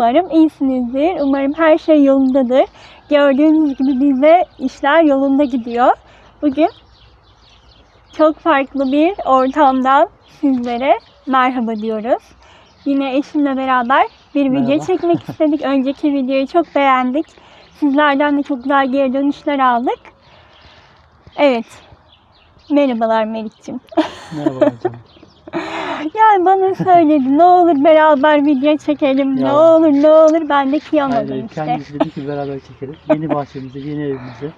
Umarım iyisinizdir. Umarım her şey yolundadır. Gördüğünüz gibi bize işler yolunda gidiyor. Bugün çok farklı bir ortamdan sizlere merhaba diyoruz. Yine eşimle beraber bir video Merhaba. çekmek istedik. Önceki videoyu çok beğendik. Sizlerden de çok güzel geri dönüşler aldık. Evet. Merhabalar Melik'ciğim. Merhaba hocam. Yani bana söyledi ne olur beraber video çekelim ne Ya. olur ne olur ben de kıyamadım Yani işte. kendisi dedi ki beraber çekelim. Yeni bahçemizde, yeni evimizde.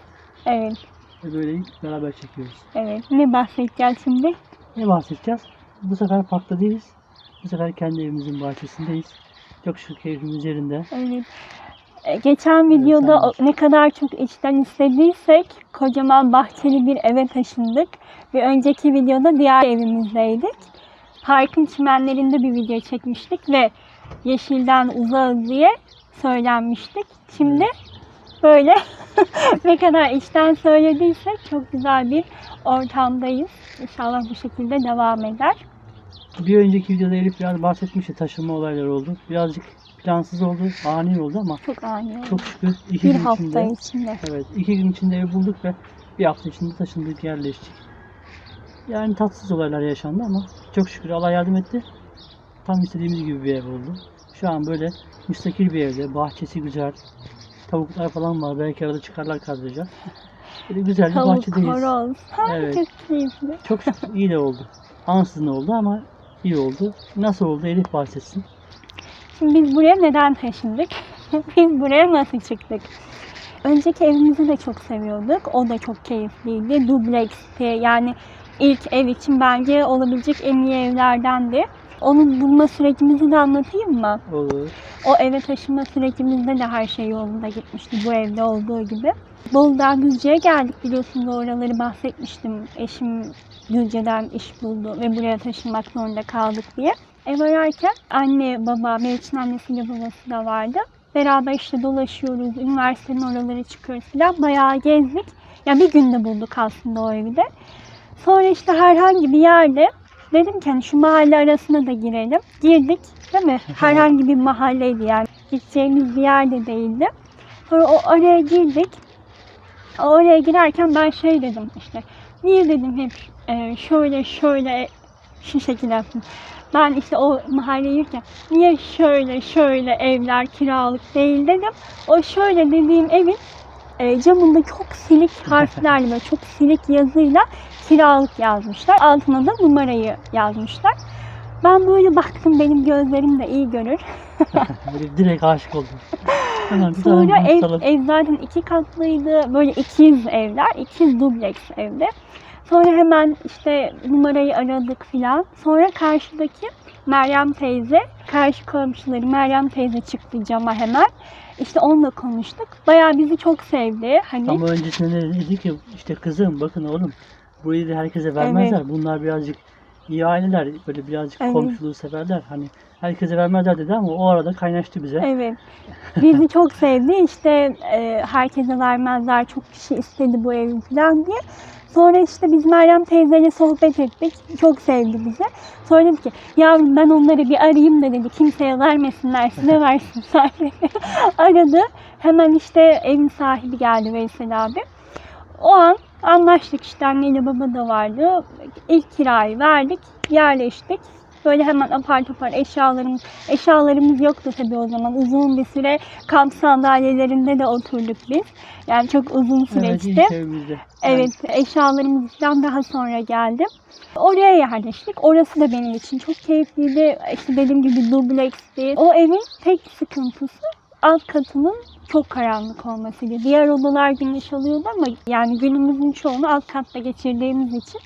Evet Ve böyle beraber çekiyoruz. evet ne bahsedeceğiz şimdi? Ne bahsedeceğiz? Bu sefer parkta değiliz. Bu sefer kendi evimizin bahçesindeyiz. Çok şükür keyfimiz yerinde. Evet. E, Geçen videoda sen o- ne kadar çok içten istediysek kocaman bahçeli bir eve taşındık. Bir önceki videoda diğer evimizdeydik. Parkın çimenlerinde bir video çekmiştik ve yeşilden uzağız diye söylenmiştik. Şimdi böyle ne kadar içten söylediysek çok güzel bir ortamdayız. İnşallah bu şekilde devam eder. Bir önceki videoda Elif biraz bahsetmişti. Taşınma olayları oldu. Birazcık plansız oldu, ani oldu ama Çok ani oldu. çok şükür iki Bir gün hafta içinde içinde. Evet, iki gün içinde ev bulduk ve bir hafta içinde taşındık, yerleştik. Yani tatsız olaylar yaşandı ama çok şükür Allah yardım etti. Tam istediğimiz gibi bir ev oldu. Şu an böyle müstakil bir evde, bahçesi güzel. Tavuklar falan var, belki arada çıkarlar kadraja. Böyle güzel bir Tavuk, bahçedeyiz. horoz. Ha, Evet. Çok keyifli. Çok şükür iyi de oldu. Ansızın oldu ama iyi oldu. Nasıl oldu Elif bahsetsin. Şimdi biz buraya neden taşındık? biz buraya nasıl çıktık? Önceki evimizi de çok seviyorduk. O da çok keyifliydi. Dubleksti. Yani ilk ev için bence olabilecek en iyi evlerdendi. Onun bulma sürecimizi de anlatayım mı? Olur. O eve taşınma sürecimizde de her şey yolunda gitmişti bu evde olduğu gibi. Bolu'dan Düzce'ye geldik biliyorsunuz oraları bahsetmiştim. Eşim Düzce'den iş buldu ve buraya taşınmak zorunda kaldık diye. Ev ararken anne, baba, Meriç'in annesiyle babası da vardı. Beraber işte dolaşıyoruz, üniversitenin oraları çıkıyoruz falan. Bayağı gezdik. Ya bir günde bulduk aslında o evi de. Sonra işte herhangi bir yerde dedim ki hani şu mahalle arasına da girelim. Girdik değil mi? Herhangi bir mahalleydi yani. Gideceğimiz bir yerde değildi. Sonra o araya girdik. Oraya girerken ben şey dedim işte. Niye dedim hep e, şöyle şöyle şu şekilde yaptım. Ben işte o mahalleye yürürken niye şöyle şöyle evler kiralık değil dedim. O şöyle dediğim evin e, camında çok silik harflerle böyle çok silik yazıyla kiralık yazmışlar. Altına da numarayı yazmışlar. Ben böyle baktım benim gözlerim de iyi görür. Böyle direkt aşık oldum. Hemen bir Sonra ev, tutalım. ev zaten iki katlıydı. Böyle ikiz evler. ikiz dubleks evde. Sonra hemen işte numarayı aradık filan. Sonra karşıdaki Meryem teyze, karşı komşuları Meryem teyze çıktı cama hemen. İşte onunla konuştuk. Bayağı bizi çok sevdi. Hani Ama öncesinde dedi ki işte kızım bakın oğlum burayı da herkese vermezler. Bunlar birazcık iyi aileler böyle birazcık Evet. komşuluğu severler. Hani herkese vermezler dedi ama o arada kaynaştı bize. Evet. Bizi çok sevdi. İşte e, herkese vermezler. Çok kişi istedi bu evi falan diye. Sonra işte biz Meryem teyzeyle sohbet ettik. Çok sevdi bizi. Sonra dedi ki yavrum ben onları bir arayayım da dedi. Kimseye vermesinler size versinler. Aradı. Hemen işte evin sahibi geldi Veysel abi. O an anlaştık işte anneyle baba da vardı. İlk kirayı verdik. Yerleştik. Böyle hemen apar topar eşyalarımız, eşyalarımız yoktu tabii o zaman. Uzun bir süre kamp sandalyelerinde de oturduk biz. Yani çok uzun Evet süreçti. evimizde. Evet, eşyalarımız falan daha sonra geldi. Oraya yerleştik. Orası da benim için çok keyifliydi. İşte dediğim gibi dubleksti. O evin tek sıkıntısı alt katının çok karanlık olmasıydı. Diğer odalar güneş alıyordu ama yani günümüzün çoğunu alt katta geçirdiğimiz için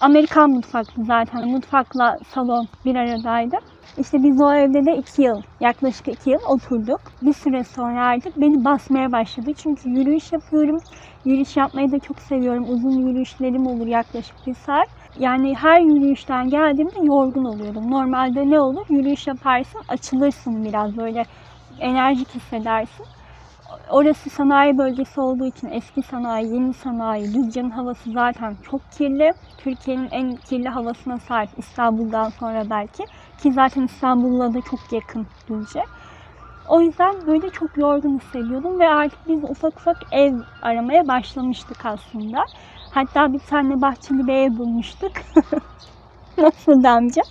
Amerikan mutfaktı zaten. Mutfakla salon bir aradaydı. İşte biz o evde de iki yıl, yaklaşık iki yıl oturduk. Bir süre sonra artık beni basmaya başladı. Çünkü yürüyüş yapıyorum. Yürüyüş yapmayı da çok seviyorum. Uzun yürüyüşlerim olur yaklaşık bir saat. Yani her yürüyüşten geldiğimde yorgun oluyordum. Normalde ne olur? Yürüyüş yaparsın, açılırsın biraz böyle enerjik hissedersin. Orası sanayi bölgesi olduğu için eski sanayi, yeni sanayi, Düzce'nin havası zaten çok kirli. Türkiye'nin en kirli havasına sahip İstanbul'dan sonra belki. Ki zaten İstanbul'la da çok yakın Düzce. O yüzden böyle çok yorgun hissediyordum ve artık biz ufak ufak ev aramaya başlamıştık aslında. Hatta bir tane bahçeli bir ev bulmuştuk. Nasıl amca?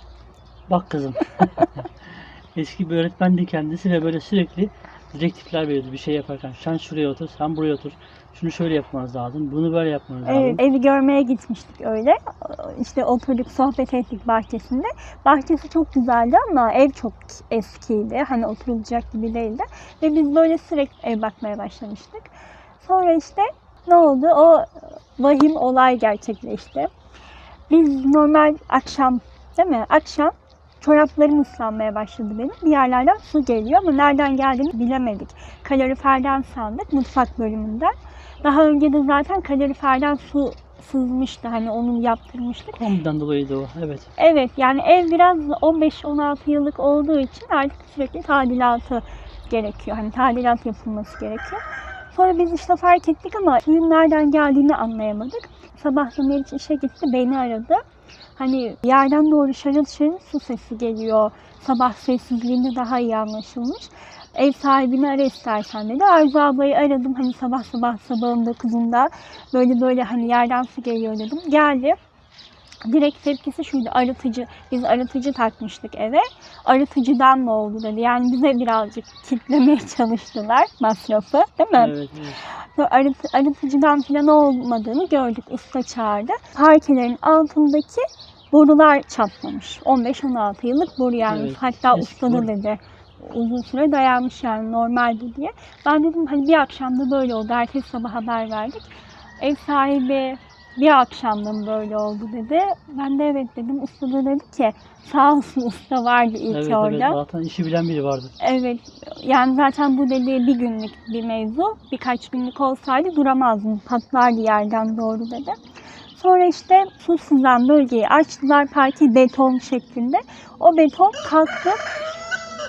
Bak kızım. Eski bir öğretmendi kendisi ve böyle sürekli direktifler veriyordu bir şey yaparken. Sen şuraya otur, sen buraya otur. Şunu şöyle yapmanız lazım, bunu böyle yapmanız lazım. Evet, evi görmeye gitmiştik öyle. İşte oturduk, sohbet ettik bahçesinde. Bahçesi çok güzeldi ama ev çok eskiydi. Hani oturulacak gibi değildi. Ve biz böyle sürekli ev bakmaya başlamıştık. Sonra işte ne oldu? O vahim olay gerçekleşti. Biz normal akşam, değil mi? Akşam çoraplarım ıslanmaya başladı benim. Bir yerlerden su geliyor ama nereden geldiğini bilemedik. Kaloriferden sandık mutfak bölümünden. Daha önce de zaten kaloriferden su sızmıştı. Hani onu yaptırmıştık. Ondan dolayıydı o, evet. Evet yani ev biraz 15-16 yıllık olduğu için artık sürekli tadilatı gerekiyor. Hani tadilat yapılması gerekiyor. Sonra biz işte fark ettik ama suyun nereden geldiğini anlayamadık. Sabah Meriç işe gitti beni aradı. Hani yerden doğru şarıl şarıl su sesi geliyor. Sabah sessizliğinde daha iyi anlaşılmış. Ev sahibini ara istersen dedi. Arzu ablayı aradım hani sabah sabah sabahın 9'unda böyle böyle hani yerden su geliyor dedim. Geldi. Direkt tepkisi şuydu arıtıcı. Biz arıtıcı takmıştık eve. Arıtıcıdan mı oldu dedi. Yani bize birazcık kitlemeye çalıştılar masrafı değil mi? Evet, evet. Arıtı, arıtıcıdan falan olmadığını gördük. Usta çağırdı. Parkelerin altındaki borular çatlamış. 15-16 yıllık boru yani. Evet, Hatta eski usta da boru. dedi. Uzun süre dayanmış yani normaldi diye. Ben dedim hani bir akşamda böyle oldu. Ertesi sabah haber verdik. Ev sahibi bir akşamda mı böyle oldu dedi. Ben de evet dedim. Usta da dedi ki sağ olsun usta vardı ilk Evet, evet, orada. zaten işi bilen biri vardı. Evet. Yani zaten bu dediği bir günlük bir mevzu. Birkaç günlük olsaydı duramazdım. Patlardı yerden doğru dedi. Sonra işte su sızan bölgeyi açtılar parke beton şeklinde. O beton kalktı.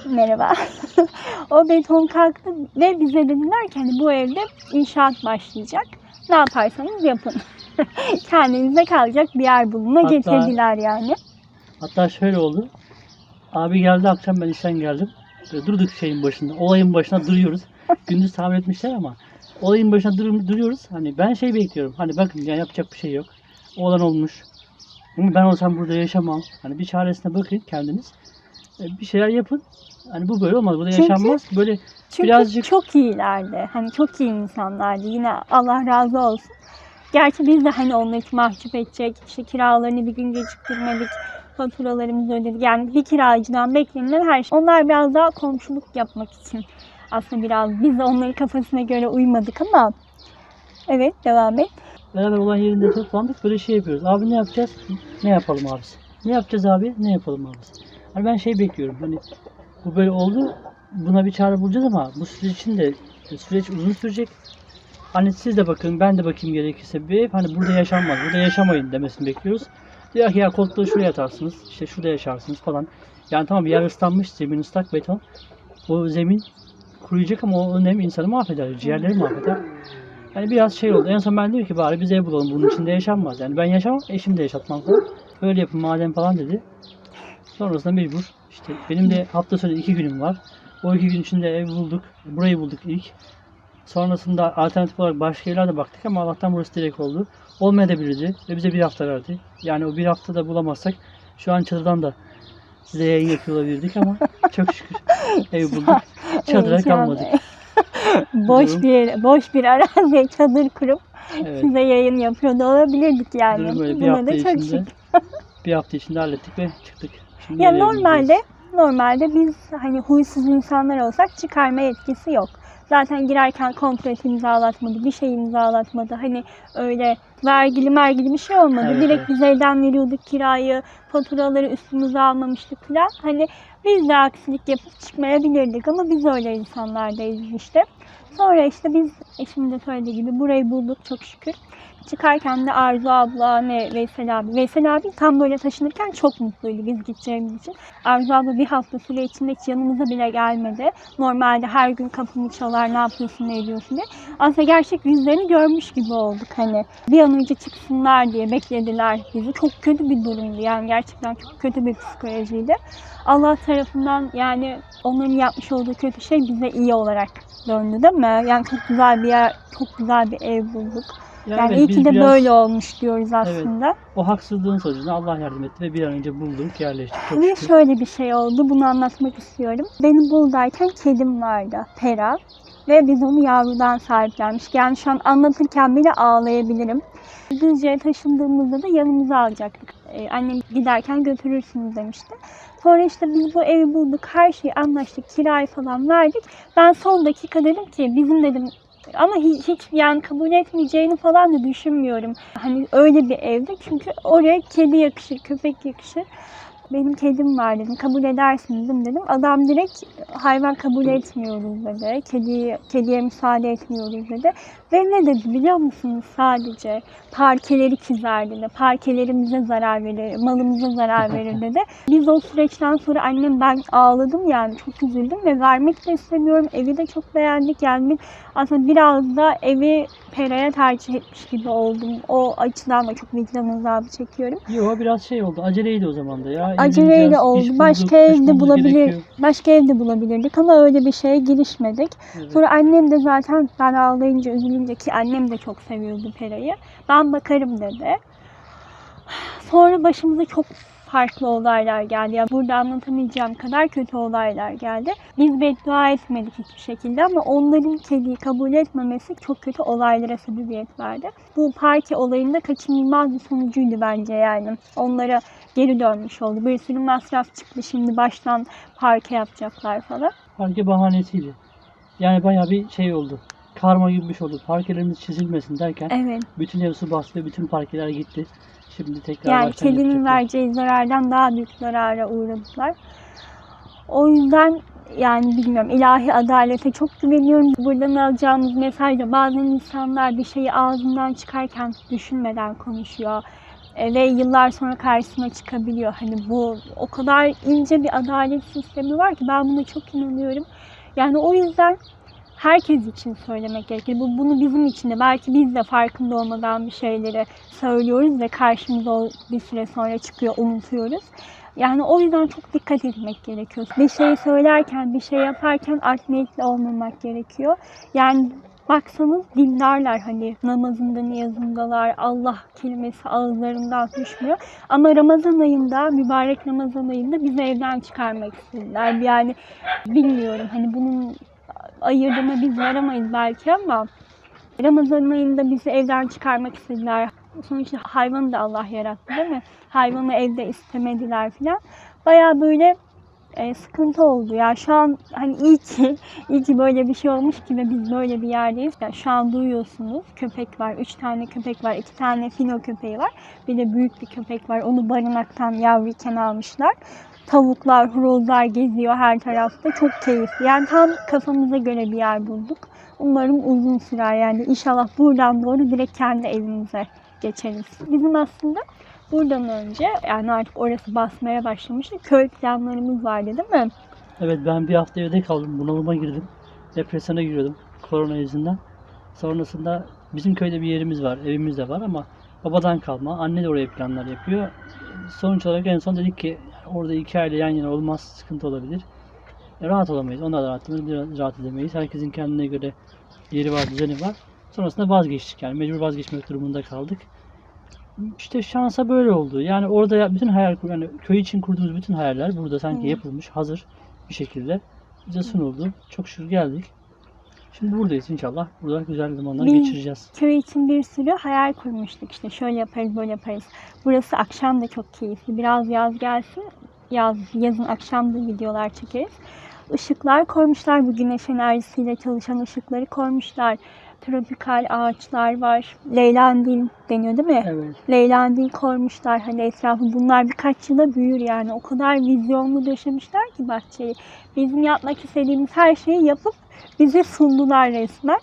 Merhaba. o beton kalktı ve bize dediler ki hani bu evde inşaat başlayacak. Ne yaparsanız yapın. Kendinize kalacak bir yer bulun. Hatta- getirdiler yani. Hatta şöyle oldu. Abi geldi akşam ben işten geldim. Böyle durduk şeyin başında. Olayın başına duruyoruz. Gündüz tamir etmişler ama olayın başına dur- duruyoruz. Hani ben şey bekliyorum. Hani bakın ya yapacak bir şey yok. Olan olmuş. Ama ben olsam burada yaşamam. Hani bir çaresine bakın kendiniz. E, Bir şeyler yapın. Hani bu böyle olmaz. Burada Çünkü- yaşanmaz. Böyle Çünkü Birazcık- çok iyilerdi. Hani çok iyi insanlardı. Yine Allah razı olsun. Gerçi biz de hani onları hiç mahcup edecek, işte kiralarını bir gün geciktirmedik, faturalarımızı ödedik. Yani bir kiracıdan beklenilen her şey. Onlar biraz daha komşuluk yapmak için aslında biraz biz de onların kafasına göre uymadık ama evet devam et. beraber olan yerinde toplandık. Böyle şey yapıyoruz. Abi ne yapacağız? Ne yapalım abisi? Ne yapacağız abi? Ne yapalım abisi? Hani ben şey bekliyorum. Hani bu böyle oldu. Buna bir çare bulacağız ama bu süreç için de süreç uzun sürecek. Hani siz de bakın, ben de bakayım gerekirse bir. Hani burada yaşanmaz, burada yaşamayın demesini bekliyoruz. Diyor ki ya koltuğu şuraya atarsınız, işte şurada yaşarsınız falan. Yani tamam yer ıslanmış, zemin ıslak beton. O zemin kuruyacak ama o nem insanı mahveder, ciğerleri mahveder. Yani biraz şey oldu. En son ben dedim ki bari biz ev bulalım. Bunun içinde yaşanmaz. Yani ben yaşamam, eşim de yaşatmam falan. Öyle yapın madem falan dedi. Sonrasında mecbur. İşte benim de hafta sonu iki günüm var. O iki gün içinde ev bulduk. Burayı bulduk ilk. Sonrasında alternatif olarak başka yerlerde baktık ama Allah'tan burası direkt oldu. Olmayabilirdi ve bize bir hafta verdi. Yani o bir haftada bulamazsak şu an çadırdan da size yayın yapıyor olabilirdik ama çok şükür ev bulduk. Çadıra Evet, kalmadık. boş Durum- bir boş bir araziye çadır kurup Evet. size yayın yapıyor da olabilirdik yani. Durum böyle bir Buna hafta da çok içinde şükür. bir hafta içinde hallettik ve çıktık. Şimdi Ya yeni evimizdeyiz. normalde normalde biz hani huysuz insanlar olsak çıkarma yetkisi yok. Zaten girerken kontrat imzalatmadı, bir şey imzalatmadı. Hani öyle vergili mergili bir şey olmadı. Evet, Direkt evet. biz evden veriyorduk kirayı, faturaları üstümüze almamıştık falan. Hani biz de aksilik yapıp çıkmayabilirdik ama biz öyle insanlardayız işte. Sonra işte biz eşimin de söylediği gibi burayı bulduk çok şükür. Çıkarken de Arzu abla ve Veysel abi. Veysel abi tam böyle taşınırken çok mutluydu biz gideceğimiz için. Arzu abla bir hafta süre içinde hiç yanımıza bile gelmedi. Normalde her gün kapımı çalar ne yapıyorsun ne ediyorsun diye. Aslında gerçek yüzlerini görmüş gibi olduk hani. Bir an önce çıksınlar diye beklediler bizi. Çok kötü bir durumdu yani gerçekten çok kötü bir psikolojiydi. Allah tarafından yani onların yapmış olduğu kötü şey bize iyi olarak döndü değil mi? Yani çok güzel bir yer, çok güzel bir ev bulduk. Ya Yani evet, iyi ki de biraz böyle olmuş diyoruz aslında. O haksızlığın sonucunda Allah yardım etti ve bir an önce bulduk, yerleştik. Çok Ve şükür. şöyle bir şey oldu. Bunu anlatmak istiyorum. Benim buradayken kedim vardı. Pera. Ve biz onu yavrudan sahiplenmiştik. Yani şu an anlatırken bile ağlayabilirim. Düzce'ye taşındığımızda da yanımıza alacaktık. Ee, annem giderken götürürsünüz demişti. Sonra işte biz bu evi bulduk, her şeyi anlaştık, kirayı falan verdik. Ben son dakika dedim ki bizim dedim ama hiç, hiç yani kabul etmeyeceğini falan da düşünmüyorum. Hani öyle bir evde çünkü oraya kedi yakışır, köpek yakışır. Benim kedim var dedim. Kabul edersiniz değil mi dedim. Adam direkt hayvan kabul etmiyoruz dedi. Kediye, kediye müsaade etmiyoruz dedi. Ve ne dedi biliyor musunuz sadece? Parkeleri çizer dedi. Parkelerimize zarar verir, malımıza zarar verir dedi. Biz o süreçten sonra annem ben ağladım yani çok üzüldüm ve vermek de istemiyorum. Evi de çok beğendik yani aslında biraz da evi Pera'ya tercih etmiş gibi oldum. O açıdan da çok vicdan azabı çekiyorum. Yo biraz şey oldu. Aceleydi o zaman da ya. Aceleyle oldu. Başka evde bulabilir, gerekiyor. başka evde bulabilirdik ama öyle bir şeye girişmedik. Evet. Sonra annem de zaten ben ağlayınca, üzülünce ki annem de çok seviyordu Pera'yı. Ben bakarım dedi. Sonra başımıza çok farklı olaylar geldi. Yani burada anlatamayacağım kadar kötü olaylar geldi. Biz beddua etmedik hiçbir şekilde ama onların kediyi kabul etmemesi çok kötü olaylara sebebiyet verdi. Bu parke olayında kaçınılmaz bir sonucuydu bence yani. Onlara geri dönmüş oldu. Bir sürü masraf çıktı şimdi baştan parke yapacaklar falan. Parke bahanesiydi. Yani bayağı bir şey oldu. Karma gibi bir şey oldu. Parkelerimiz çizilmesin derken Evet. bütün ev su bastı bütün parkeler gitti. Şimdi tekrar Yani yapacaklar. vereceği zarardan daha büyük zarara uğradılar. O yüzden yani bilmiyorum ilahi adalete çok güveniyorum. Buradan alacağımız mesaj da bazen insanlar bir şeyi ağzından çıkarken düşünmeden konuşuyor. E, ve yıllar sonra karşısına çıkabiliyor. Hani bu o kadar ince bir adalet sistemi var ki ben buna çok inanıyorum. Yani o yüzden herkes için söylemek gerekir. Bu, bunu bizim için de belki biz de farkında olmadan bir şeyleri söylüyoruz ve karşımıza bir süre sonra çıkıyor, unutuyoruz. Yani o yüzden çok dikkat etmek gerekiyor. Bir şey söylerken, bir şey yaparken art niyetli olmamak gerekiyor. Yani baksanız dindarlar hani namazında, niyazındalar, Allah kelimesi ağızlarından düşmüyor. Ama Ramazan ayında, mübarek Ramazan ayında bizi evden çıkarmak istediler. Yani bilmiyorum hani bunun ayırdığına biz varamayız belki ama Ramazan ayında bizi evden çıkarmak istediler. Sonuçta hayvanı da Allah yarattı değil mi? Hayvanı evde istemediler filan. Baya böyle e, sıkıntı oldu. Ya şu an hani iyi ki, iyi ki böyle bir şey olmuş ki ve biz böyle bir yerdeyiz. Yani şu an duyuyorsunuz köpek var. Üç tane köpek var. iki tane fino köpeği var. Bir de büyük bir köpek var. Onu barınaktan yavruyken almışlar. Tavuklar, horozlar geziyor her tarafta. Çok keyifli. Yani tam kafamıza göre bir yer bulduk. Umarım uzun sürer yani. İnşallah buradan doğru direkt kendi evimize geçeriz. Bizim aslında buradan önce yani artık orası basmaya başlamıştı. Köy planlarımız vardı değil mi? Evet ben bir hafta evde kaldım. Bunalıma girdim. Depresyona giriyordum. Korona yüzünden. Sonrasında bizim köyde bir yerimiz var. Evimiz de var ama babadan kalma. Anne de oraya planlar yapıyor. Sonuç olarak en son dedik ki orada iki aile yan yana olmaz. Sıkıntı olabilir. E, rahat olamayız. Onlar da rahat, rahat edemeyiz. Herkesin kendine göre yeri var, düzeni var. Sonrasında vazgeçtik yani. Mecbur vazgeçmek durumunda kaldık. İşte şansa böyle oldu. Yani orada bütün hayal yani köy için kurduğumuz bütün hayaller burada sanki Hı. yapılmış, hazır bir şekilde bize sunuldu. Çok şükür geldik. Şimdi buradayız inşallah. Burada güzel zamanlar Bir- geçireceğiz. Köy için bir sürü hayal kurmuştuk. İşte şöyle yaparız, böyle yaparız. Burası akşam da çok keyifli. Biraz yaz gelsin. Yaz, yazın akşam da videolar çekeriz. Işıklar koymuşlar. Bu güneş enerjisiyle çalışan ışıkları koymuşlar. Tropikal ağaçlar var. Leylendil deniyor değil mi? Evet. Leylendil koymuşlar hani etrafı. Bunlar birkaç yıla büyür yani. O kadar vizyonlu döşemişler ki bahçeyi. Bizim yapmak istediğimiz her şeyi yapıp bize sundular resmen.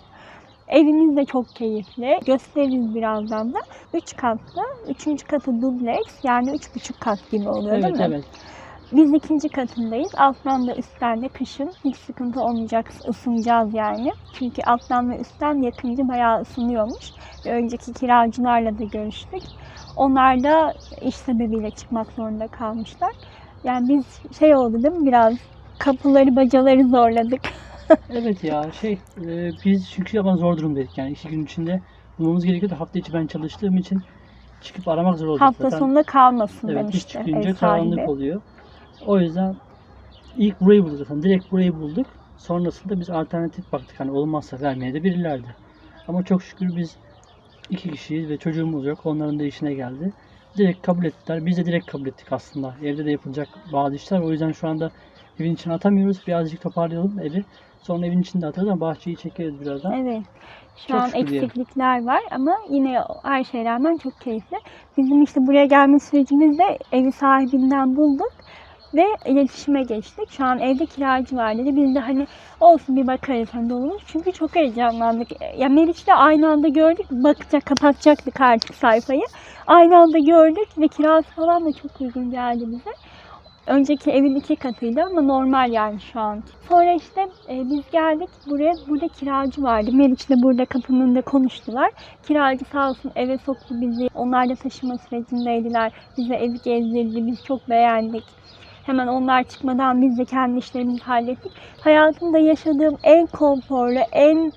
Evimiz de çok keyifli. Gösteririz birazdan da. 3 katlı. Üçüncü katı dubleks. Yani üç buçuk kat gibi oluyor Evet değil mi? evet. Biz ikinci katındayız. Alttan da üstten de kışın hiç sıkıntı olmayacak. ısınacağız yani. Çünkü alttan ve üstten yakınca bayağı ısınıyormuş. Ve önceki kiracılarla da görüştük. Onlar da iş sebebiyle çıkmak zorunda kalmışlar. Yani biz şey oldu değil mi biraz kapıları bacaları zorladık. Evet ya şey e, biz çünkü ama zor durumdaydık yani iki gün içinde bulmamız gerekiyordu. Hafta içi ben çalıştığım için çıkıp aramak zor oldu. Hafta Zaten- sonunda kalmasın Evet iş demişti çıkınca ev karanlık sahibi. oluyor. O yüzden ilk burayı bulduk zaten. Direkt burayı bulduk. Sonrasında biz alternatif baktık. Hani olmazsa vermeye de bilirlerdi. Ama çok şükür biz iki kişiyiz ve çocuğumuz yok. Onların da işine geldi. Direkt kabul ettiler. Biz de direkt kabul ettik aslında. Evde de yapılacak bazı işler. O yüzden şu anda evin içine atamıyoruz. Birazcık toparlayalım evi. Sonra evin içinde atarız ama bahçeyi çekeriz birazdan. Evet. Şu Çok an şükür diyelim. eksiklikler var ama yine her şeye rağmen çok keyifli. Bizim işte buraya gelme sürecimizde evi sahibinden bulduk ve iletişime geçtik. Şu an evde kiracı var dedi. Biz de hani olsun bir bakarız hani olur. Çünkü çok heyecanlandık. Ya Meriç'le aynı anda gördük. Bakacak, kapatacaktık artık sayfayı. Aynı anda gördük ve kirası falan da çok uygun geldi bize. Önceki evin iki katıydı ama normal yani şu an. Sonra işte e, biz geldik buraya. Burada kiracı vardı. Meriç'le burada kapının önünde konuştular. Kiracı sağ olsun eve soktu bizi. Onlar da taşıma sürecindeydiler. Bize evi gezdirdi. Biz çok beğendik. Hemen onlar çıkmadan biz de kendi işlerimizi hallettik. Hayatımda yaşadığım en konforlu, en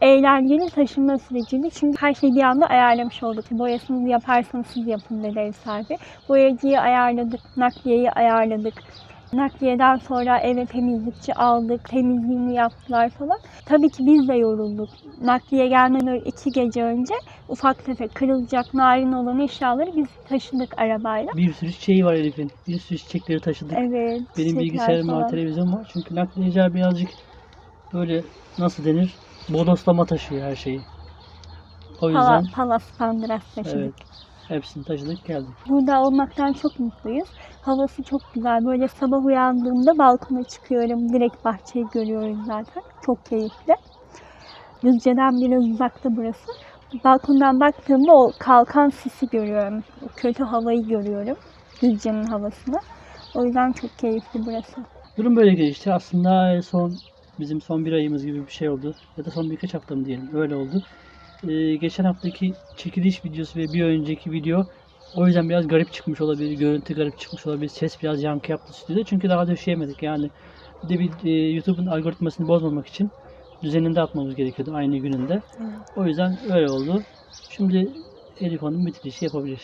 eğlenceli taşınma süreciydi. Çünkü her şeyi bir anda ayarlamış olduk. Boyasını yaparsanız siz yapın dedi ev sahibi. Boyacıyı ayarladık, nakliyeyi ayarladık. Nakliyeden sonra eve temizlikçi aldık, temizliğini yaptılar falan. Tabii ki biz de yorulduk. Nakliye gelmeden iki gece önce ufak tefek kırılacak narin olan eşyaları biz taşıdık arabayla. Bir sürü çiçeği var Elif'in. Bir sürü çiçekleri taşıdık. Evet. Benim bilgisayarım var, televizyon var. Çünkü nakliyeciler birazcık böyle nasıl denir? Bodoslama taşıyor her şeyi. O yüzden Pala, Palas Pandras taşıdık. evet hepsini taşıdık geldik. Burada olmaktan çok mutluyuz. Havası çok güzel. Böyle sabah uyandığımda balkona çıkıyorum. Direkt bahçeyi görüyoruz zaten. Çok keyifli. Düzce'den biraz uzakta burası. Balkondan baktığımda o kalkan sisi görüyorum. O kötü havayı görüyorum. Düzce'nin havasını. O yüzden çok keyifli burası. Durum böyle gelişti. Aslında son bizim son bir ayımız gibi bir şey oldu. Ya da son birkaç hafta mı diyelim. Öyle oldu. Ee, geçen haftaki çekiliş videosu ve bir önceki video o yüzden biraz garip çıkmış olabilir. Görüntü garip çıkmış olabilir. Ses biraz yankı yaptı stüdyoda. Çünkü daha döşeyemedik yani. Bir de bir e, YouTube'un algoritmasını bozmamak için düzeninde atmamız gerekiyordu aynı gününde. O yüzden öyle oldu. Şimdi Elif Hanım bitirişi yapabilir.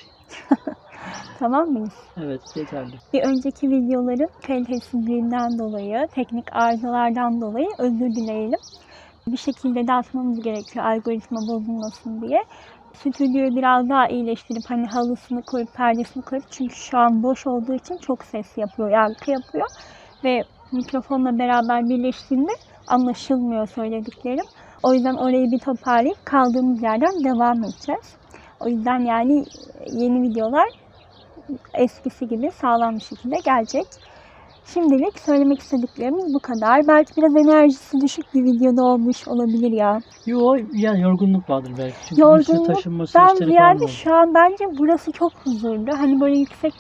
Tamam mıyız? Evet yeterli. Bir önceki videoların kalitesizliğinden dolayı, teknik arızalardan dolayı özür dileyelim. Bir şekilde de atmamız gerekiyor algoritma bozulmasın diye. Stüdyoyu biraz daha iyileştirip hani halısını koyup perdesini koyup çünkü şu an boş olduğu için çok ses yapıyor, yankı yapıyor ve mikrofonla beraber birleştiğinde anlaşılmıyor söylediklerim. O yüzden orayı bir toparlayıp kaldığımız yerden devam edeceğiz. O yüzden yani yeni videolar eskisi gibi sağlam bir şekilde gelecek. Şimdilik söylemek istediklerimiz bu kadar. Belki biraz enerjisi düşük bir videoda olmuş olabilir ya. Yo yani yorgunluk vardır belki. Çünkü bir sürü Yorgunluk, taşınma Ben süreçleri falan ziyade şu an bence burası çok huzurlu. Hani böyle yüksek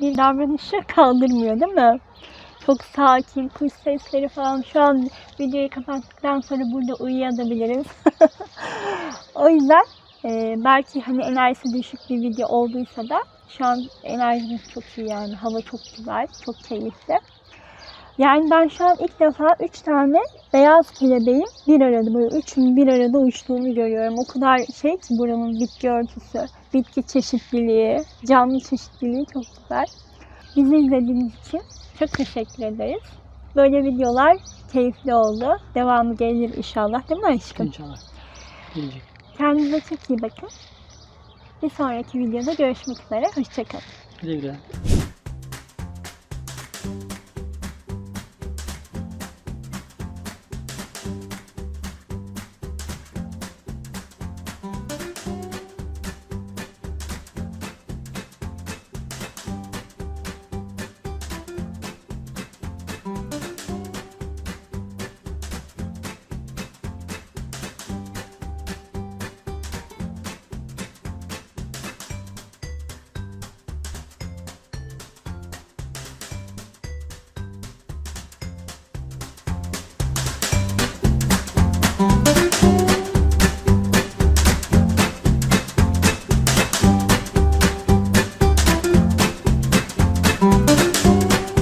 bir davranışı kaldırmıyor değil mi? Çok sakin, kuş sesleri falan. Şu an videoyu kapattıktan sonra burada uyuyabiliriz. o yüzden e, belki hani enerjisi düşük bir video olduysa da şu an enerjimiz çok iyi yani. Hava çok güzel, çok keyifli. Yani ben şu an ilk defa 3 tane beyaz kelebeğin bir arada böyle üçünün bir arada uçtuğunu görüyorum. O kadar şey ki buranın bitki örtüsü, bitki çeşitliliği, canlı çeşitliliği çok güzel. Bizi izlediğiniz için çok teşekkür ederiz. Böyle videolar keyifli oldu. Devamı gelir inşallah değil mi aşkım? İnşallah. Gelecek. Kendinize çok iyi bakın. Bir sonraki videoda görüşmek üzere. Hoşçakalın. Güle güle.